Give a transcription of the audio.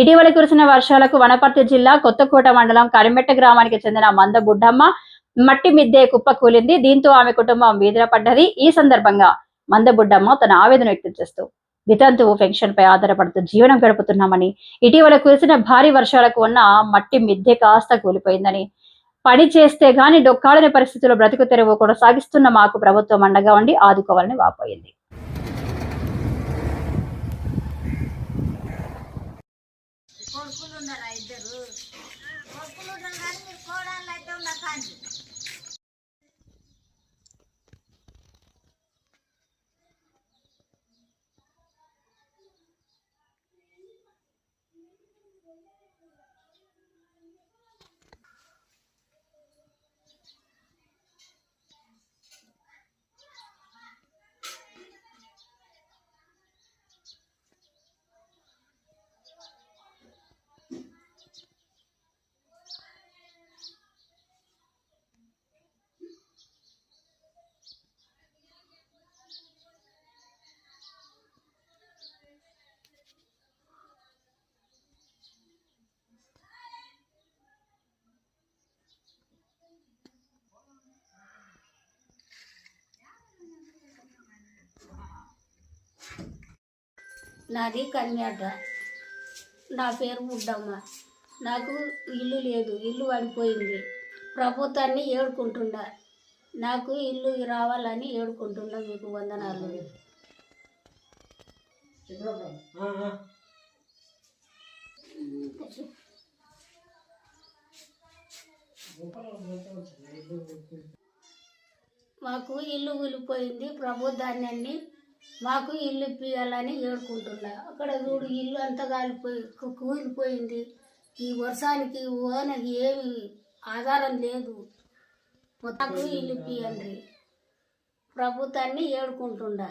ఇటీవల కురిసిన వర్షాలకు వనపర్తి జిల్లా కొత్తకోట మండలం కరిమెట్ట గ్రామానికి చెందిన మంద బుడ్డమ్మ మట్టి మిద్దే కుప్ప కూలింది. దీంతో ఆమె కుటుంబం వీధిన పడ్డది. ఈ సందర్భంగా మంద బుడ్డమ్మ తన ఆవేదన వ్యక్తం చేస్తూ వితంతువు పెన్షన్ పై ఆధారపడుతూ జీవనం గడుపుతున్నామని ఇటీవల కురిసిన భారీ వర్షాలకు ఉన్న మట్టి మిద్దె కాస్త కూలిపోయిందని పని చేస్తే గాని డొక్కాడని పరిస్థితుల్లో బ్రతుకు తెరువు కొనసాగిస్తున్న మాకు ప్రభుత్వం అండగా ఉండి ఆదుకోవాలని వాపోయింది. కొడుకులు ఉన్నారా ఇద్దరు కొడుకులు ఉన్నారు కానీ మీరు కోడళ్ళు అయితే ఉన్నారు కానీ నాది కన్యాట. నా పేరు బుడ్డమ్మ నాకు ఇల్లు లేదు ఇల్లు పడిపోయింది. ప్రభుత్వాన్ని ఏడుకుంటున్నా. నాకు ఇల్లు రావాలని ఏడుకుంటున్నా మీకు వందనాలు. మాకు ఇల్లు కూలిపోయింది ప్రభుత్వాన్ని మాకు ఇల్లు ఇప్పియాలని ఏడుకుంటున్నా. అక్కడ చూడు ఇల్లు అంతా కాలిపోయి కూలిపోయింది. ఈ వర్షానికి ఓనకి ఏమి ఆధారం లేదు. మొత్తం ఇల్లు ఇప్పియండి. ప్రభుత్వాన్ని ఏడుకుంటుండా